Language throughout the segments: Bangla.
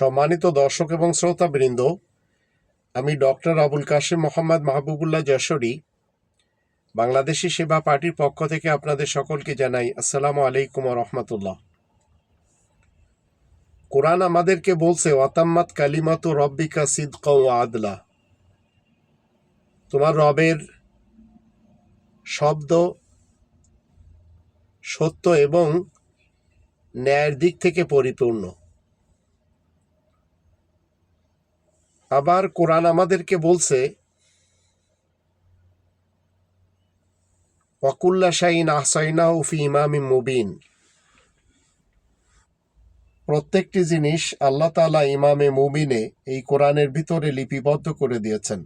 সম্মানিত দর্শক এবং শ্রোতাবৃন্দ, আমি ডক্টর আবুল কাশিম মোহাম্মদ মাহবুবুল্লাহ যশোরী, বাংলাদেশি সেবা পার্টির পক্ষ থেকে আপনাদের সকলকে জানাই আসসালামু আলাইকুম রহমতুল্লাহ। কোরআন আমাদেরকে বলছে, ওয়াতাম্মাত কালিমাতু রব্বিকা সিদক আদলা। তোমার রবের শব্দ সত্য এবং ন্যায়ের দিক থেকে পরিপূর্ণ। আবার কোরআন আমাদেরকে বলছে, ওয়াকুল্লা শাইন আহসাইনা উফি ইমামি মুবিন। প্রত্যেকটি জিনিস আল্লাহ তালা ইমামে মুবিনে এই কোরআনের ভিতরে লিপিবদ্ধ করে দিয়েছেন।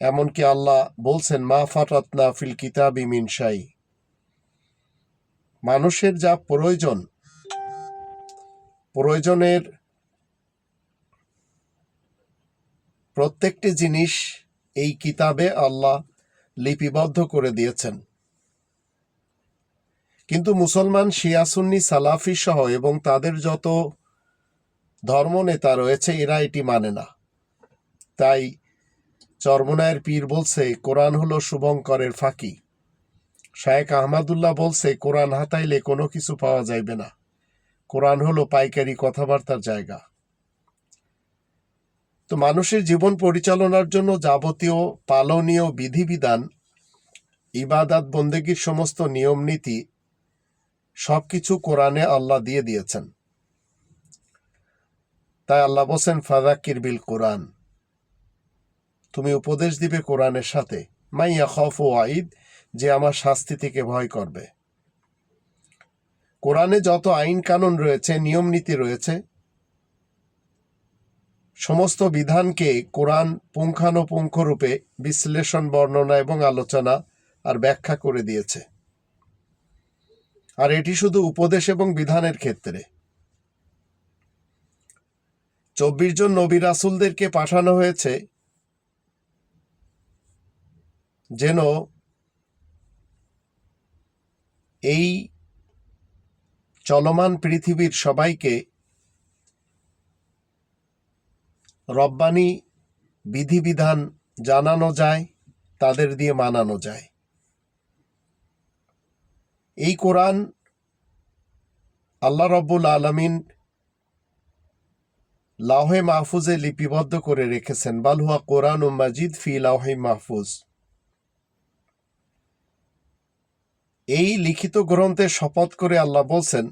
এমনকি আল্লাহ বলছেন, মা ফাটাতনা ফিল কিতাবি মিন শাই মানুষের যা প্রয়োজন, প্রয়োজনের প্রত্যেকটি জিনিস এই কিতাবে আল্লাহ লিপিবদ্ধ করে দিয়েছেন। কিন্তু মুসলমান শিয়াসুন্নি সালাফি সহ এবং তাদের যত ধর্মনেতা রয়েছে, এরা এটি মানে না। তাই চরমনায়ের পীর বলছে, কোরআন হলো শুভঙ্করের ফাঁকি। শায়েক আহমাদুল্লাহ বলছে, কোরআন হাতাইলে কোনো কিছু পাওয়া যাইবে না। কোরআন হলো পাইকারি কথাবার্তার জায়গা। তো মানুষের জীবন পরিচালনার জন্য যাবতীয় পালনীয় বিধিবিধান, ইবাদাত, বন্দেগীর সমস্ত নিয়ম নীতি, সবকিছু কোরআনে আল্লাহ দিয়ে দিয়েছেন। তাই আল্লাহ বলছেন ফাদাক্কির বিল কোরআন। তুমি উপদেশ দিবে কোরআনের সাথে। মাইয়া খফ ও আইদ যে আমার শাস্তি থেকে ভয় করবে। কোরআনে যত আইন কানুন রয়েছে, নিয়ম নীতি রয়েছে সমস্ত বিধানকে কোরআন পুঙ্খানুপুঙ্খ রূপে বিশ্লেষণ, বর্ণনা এবং আলোচনা আর ব্যাখ্যা করে দিয়েছে। আর এটি শুধু উপদেশ এবং বিধানের ক্ষেত্রে। চব্বিশ জন নবী রাসুলদেরকে পাঠানো হয়েছে যেন এই চলমান পৃথিবীর সবাইকে রব্বানি বিধিবিধান জানানো যায়, তাদের দিয়ে মানানো যায়। এই কোরআন আল্লাহ রব্বুল আলমিন লাহে মাহফুজে লিপিবদ্ধ করে রেখেছেন। বালহুয়া কোরআন ও মাজিদ ফি লাহে মাহফুজ। এই লিখিত গ্রন্থে শপথ করে আল্লাহ বলছেন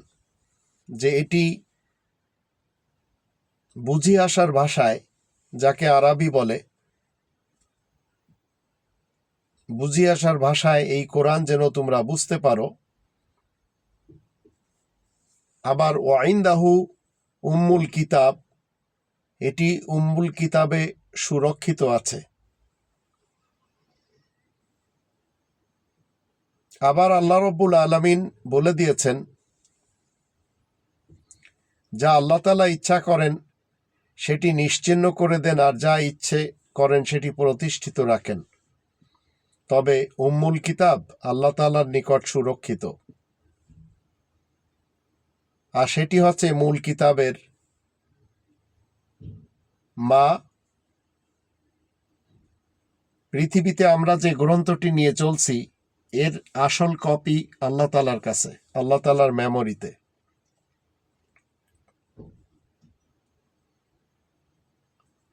যে এটি বুঝি আসার ভাষায় যাকে আরবি বলে, বুঝি আসার ভাষায় এই কোরআন যেন তোমরা বুঝতে পারো। আবার ওয়াইন্দাহু উম্মুল কিতাব, এটি উম্মুল কিতাবে সুরক্ষিত আছে। আবার আল্লাহ রব্বুল আলমিন বলে দিয়েছেন, যা আল্লাহ তালা ইচ্ছা করেন সেটি নিশ্চিহ্ন করে দেন আর যা ইচ্ছে করেন সেটি প্রতিষ্ঠিত রাখেন। তবে উম্মুল কিতাব আল্লাহ তালার নিকট সুরক্ষিত। আর সেটি হচ্ছে মূল কিতাবের মা পৃথিবীতে আমরা যে গ্রন্থটি নিয়ে চলছি, এর আসল কপি আল্লাহ তালার কাছে, আল্লাহ তালার মেমোরিতে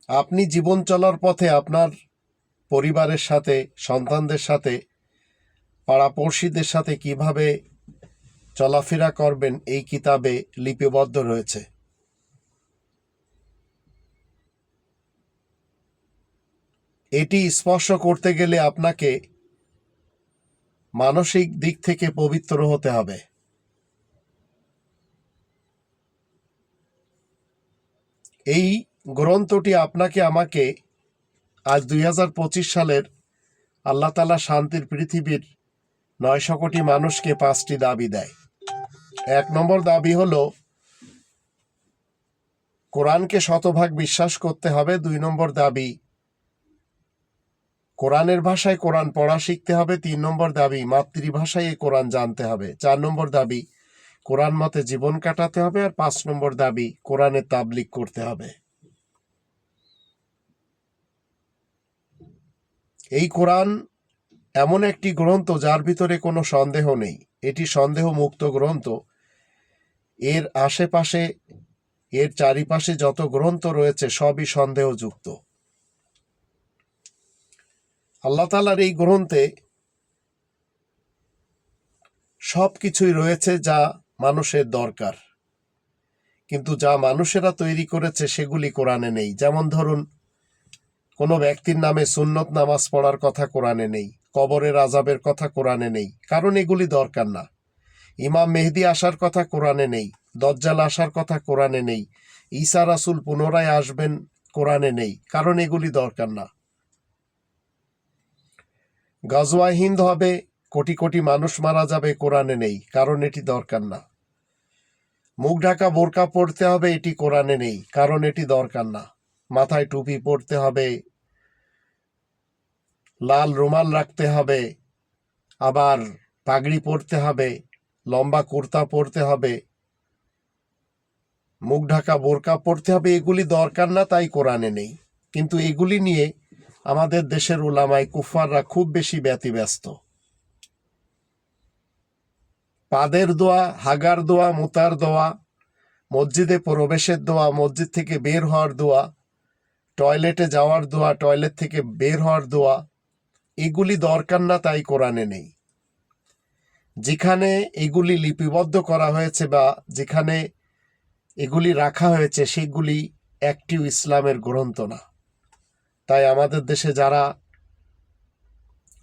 আপনি জীবন চলার পথে আপনার পরিবারের সাথে, সন্তানদের সাথে, পাড়াপড়শিদের সাথে কীভাবে চলাফেরা করবেন এই কিতাবে লিপিবদ্ধ রয়েছে। এটি স্পর্শ করতে গেলে আপনাকে মানসিক দিক থেকে পবিত্র হতে হবে। এই গ্রন্থটি আপনাকে, আমাকে আজ দুই হাজার পঁচিশ সালের আল্লাহ তালা শান্তির পৃথিবীর নয়শো কোটি মানুষকে পাঁচটি দাবি দেয়। এক নম্বর দাবি হলো, কোরআনকে শতভাগ বিশ্বাস করতে হবে। দুই নম্বর দাবি, কোরআনের ভাষায় কোরআন পড়া শিখতে হবে। তিন নম্বর দাবি, মাতৃভাষায় এই কোরআন জানতে হবে। চার নম্বর দাবি, কোরআন মতে জীবন কাটাতে হবে। আর পাঁচ নম্বর দাবি, কোরআনে তাবলিক করতে হবে। এই কোরআন এমন একটি গ্রন্থ যার ভিতরে কোনো সন্দেহ নেই। এটি সন্দেহ মুক্ত গ্রন্থ। এর আশেপাশে, এর চারিপাশে যত গ্রন্থ রয়েছে সবই সন্দেহযুক্ত। আল্লাহ তালার এই গ্রন্থে সব কিছুই রয়েছে যা মানুষের দরকার। কিন্তু যা মানুষেরা তৈরি করেছে সেগুলি কোরআনে নেই। যেমন ধরুন কোনো ব্যক্তির নামে সুন্নত নামাজ পড়ার কথা কোরআনে নেই, কবরের আজাবের কথা কোরআনে নেই, কারণ এগুলি দরকার না। ইমাম মেহেদি আসার কথা কোরআনে নেই, দজ্জাল আসার কথা কোরআনে নেই, ঈসা রাসুল পুনরায় আসবেন কোরআনে নেই, কারণ এগুলি দরকার না। গাজওয়া হিন্দ হবে, কোটি কোটি মানুষ মারা যাবে কোরআনে নেই, কারণ এটি দরকার না। মুখ ঢাকা বোরকা পড়তে হবে, এটি কোরআনে নেই, কারণ এটি দরকার না। মাথায় টুপি পড়তে হবে। লাল রুমাল রাখতে হবে। আবার পাগড়ি পরতে হবে। লম্বা কুর্তা পরতে হবে। মুখ ঢাকা, বোরকা পরতে হবে। এগুলি দরকার না, তাই কোরআনে নেই। কিন্তু এগুলি নিয়ে আমাদের দেশের উলামায় কুফাররা খুব বেশি ব্যতিব্যস্ত। পাদের দোয়া, হাগার দোয়া, মুতার দোয়া, মসজিদে প্রবেশের দোয়া, মসজিদ থেকে বের হওয়ার দোয়া টয়লেটে যাওয়ার দোয়া, টয়লেট থেকে বের হওয়ার দোয়া, এগুলি দরকার না তাই কোরআনে নেই। যেখানে এগুলি লিপিবদ্ধ করা হয়েছে বা যেখানে এগুলি রাখা হয়েছে, সেগুলি একটিও ইসলামের গ্রন্থ না। তাই আমাদের দেশে যারা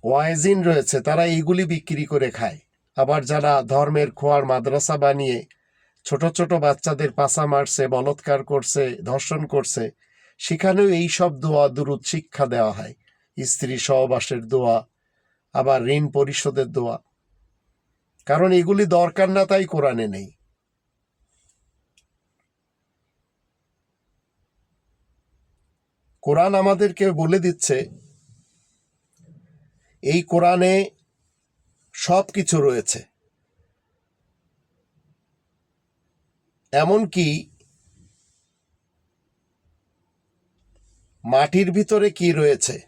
ওয়াইজিন রয়েছে, তারা এইগুলি বিক্রি করে খায়। আবার যারা ধর্মের খোয়ার মাদ্রাসা বানিয়ে ছোট ছোট বাচ্চাদের পাশা মারছে, বলৎকার করছে, ধর্ষণ করছে সেখানেও এই সব দোয়া দুরুদ শিক্ষা দেওয়া হয়। স্ত্রী সহবাসের দোয়া, আবার ঋণ পরিশোধের দোয়া। কারণ এগুলি দরকার না, তাই কোরআনে নেই। কোরআন আমাদেরকে বলে দিচ্ছে, এই কোরআনে সব কিছু রয়েছে। এমনকি মাটির ভিতরে কি রয়েছে?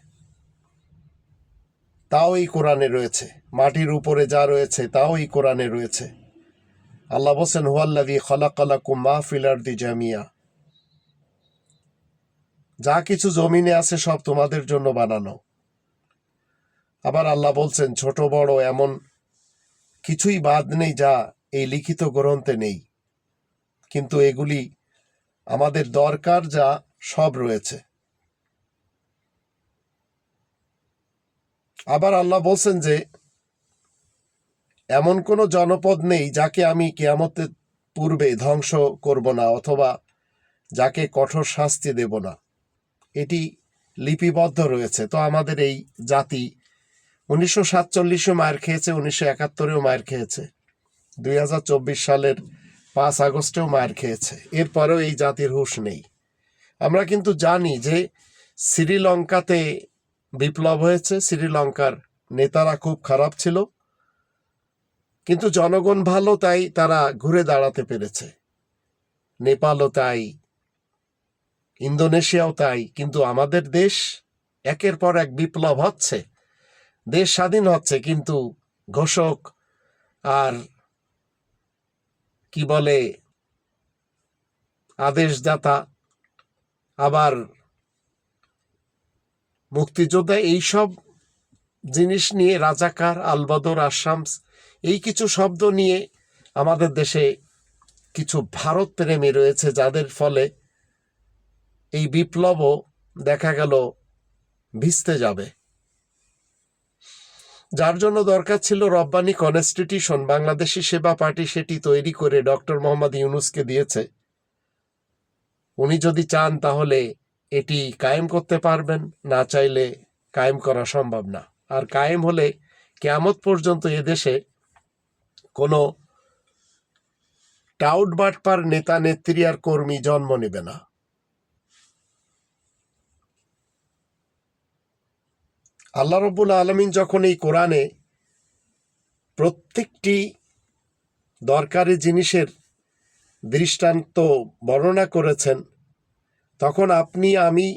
তাও এই কোরআনে রয়েছে। মাটির উপরে যা রয়েছে, তাও এই কোরআনে রয়েছে। আল্লাহ বলছেন হুয়াল্লাদি খলাকালাকুম মাহফিল আরদি জামিয়া। যা কিছু জমিনে আছে, সব তোমাদের জন্য বানানো। আবার আল্লাহ বলছেন, ছোট, বড় এমন কিছুই বাদ নেই যা এই লিখিত গ্রন্থে নেই। কিন্তু এগুলি আমাদের দরকার যা সব রয়েছে। আবার আল্লাহ বলছেন যে, এমন কোনো জনপদ নেই যাকে আমি কেয়ামতের পূর্বে ধ্বংস করব না অথবা যাকে কঠোর শাস্তি দেব না। এটি লিপিবদ্ধ রয়েছে। তো আমাদের এই জাতি উনিশশো সাতচল্লিশে মায়ের খেয়েছে, উনিশশো একাত্তরেও মায়ের খেয়েছে, দুই হাজার চব্বিশ সালের পাঁচ আগস্টেও মায়ের খেয়েছে। এরপরেও এই জাতির হুশ নেই। আমরা কিন্তু জানি যে শ্রীলঙ্কাতে বিপ্লব হয়েছে, শ্রীলঙ্কার নেতারা খুব খারাপ ছিল। কিন্তু জনগণ ভালো, তাই তারা ঘুরে দাঁড়াতে পেরেছে। নেপালও তাই, ইন্দোনেশিয়াও তাই, কিন্তু আমাদের দেশ একের পর এক বিপ্লব হচ্ছে। দেশ স্বাধীন হচ্ছে, কিন্তু ঘোষক আর কি বলে, আদেশদাতা আবার মুক্তিযোদ্ধা এইসব জিনিস নিয়ে রাজাকার, আলবাদর, আসামস, এই কিছু শব্দ নিয়ে আমাদের দেশে কিছু ভারত প্রেমী রয়েছে, যাদের ফলে এই বিপ্লবও দেখা গেল ভিজতে যাবে। যার জন্য দরকার ছিল রব্বানি কনস্টিটিউশন, বাংলাদেশি সেবা পার্টি সেটি তৈরি করে ডক্টর মোহাম্মদ ইউনুসকে দিয়েছে। উনি যদি চান তাহলে এটি কায়েম করতে পারবেন, না চাইলে কায়েম করা সম্ভব না। আর কায়েম হলে কেয়ামত পর্যন্ত এদেশে কোনো টাউট বাটপার নেতা, নেত্রী আর কর্মী জন্ম নেবে না। আল্লাহ রব্বুল আলমিন যখন এই কোরআনে প্রত্যেকটি দরকারি জিনিসের দৃষ্টান্ত বর্ণনা করেছেন তখন আপনি, আমি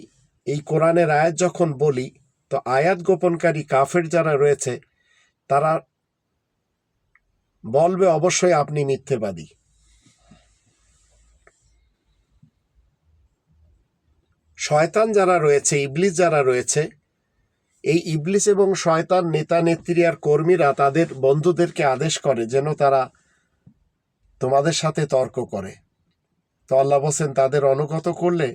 এই কোরআনের আয়াত যখন বলি, তো আয়াত গোপনকারী কাফের যারা রয়েছে, তারা বলবে অবশ্যই আপনি মিথ্যেবাদী। শয়তান যারা রয়েছে, ইবলিস যারা রয়েছে, এই ইবলিস এবং শয়তান নেতা, নেত্রী আর কর্মীরা তাদের বন্ধুদেরকে আদেশ করে যেন তারা তোমাদের সাথে তর্ক করে। তো আল্লাহ বলছেন, তাদের অনুগত করলে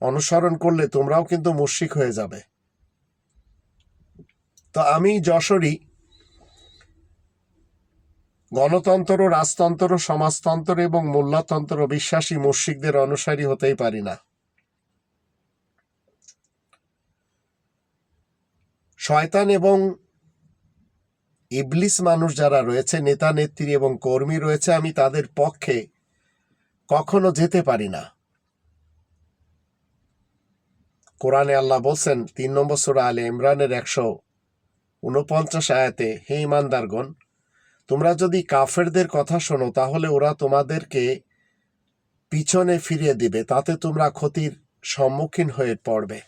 অনুসরণ করলে তোমরাও কিন্তু মুশরিক হয়ে যাবে। তো আমি যশোরী, গণতন্ত্র, রাজতন্ত্র, সমাজতন্ত্র এবং মোল্লাতন্ত্র বিশ্বাসী মুশরিকদের অনুসারী হতেই পারি না। শয়তান এবং ইবলিস মানুষ যারা রয়েছে, নেতা, নেত্রী এবং কর্মী রয়েছে, আমি তাদের পক্ষে কখনো যেতে পারি না। কোরআনে আল্লাহ বলছেন, তিন নম্বর সুরা আলে ইমরানের একশো উনপঞ্চাশ আয়াতে, হে ইমানদারগণ, তোমরা যদি কাফেরদের কথা শোনো, তাহলে ওরা তোমাদেরকে পিছনে ফিরিয়ে দিবে, তাতে তোমরা ক্ষতির সম্মুখীন হয়ে পড়বে।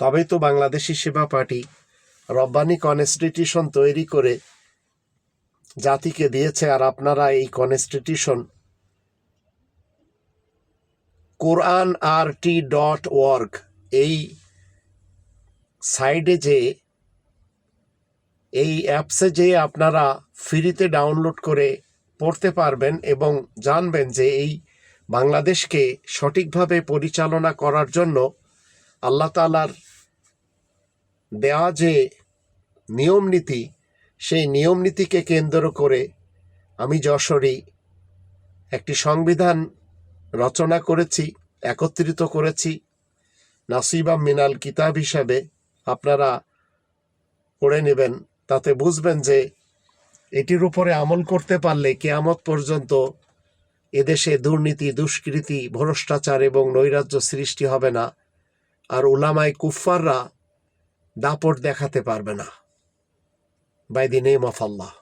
তবে তো বাংলাদেশি সেবা পার্টি রব্বানি কনস্টিটিউশন তৈরি করে জাতিকে দিয়েছে, আর আপনারা এই কনস্টিটিউশন কোরআন আর টি ডট ওয়ার্ক এই সাইডে যে, এই অ্যাপসে যে আপনারা ফ্রিতে ডাউনলোড করে পড়তে পারবেন এবং জানবেন যে এই বাংলাদেশকে সঠিকভাবে পরিচালনা করার জন্য আল্লাহ তালার দেওয়া যে নিয়ম নীতি, সেই নিয়ম নীতিকে কেন্দ্র করে আমি যশোরী একটি সংবিধান রচনা করেছি, একত্রিত করেছি। নাসিবা মিনাল কিতাব হিসাবে আপনারা পড়ে নেবেন, তাতে বুঝবেন যে এটির উপরে আমল করতে পারলে কেয়ামত পর্যন্ত এদেশে দুর্নীতি, দুষ্কৃতি, ভ্রষ্টাচার এবং নৈরাজ্য সৃষ্টি হবে না, আর উলামায় কুফফাররা দাপট দেখাতে পারবে না। By the name of Allah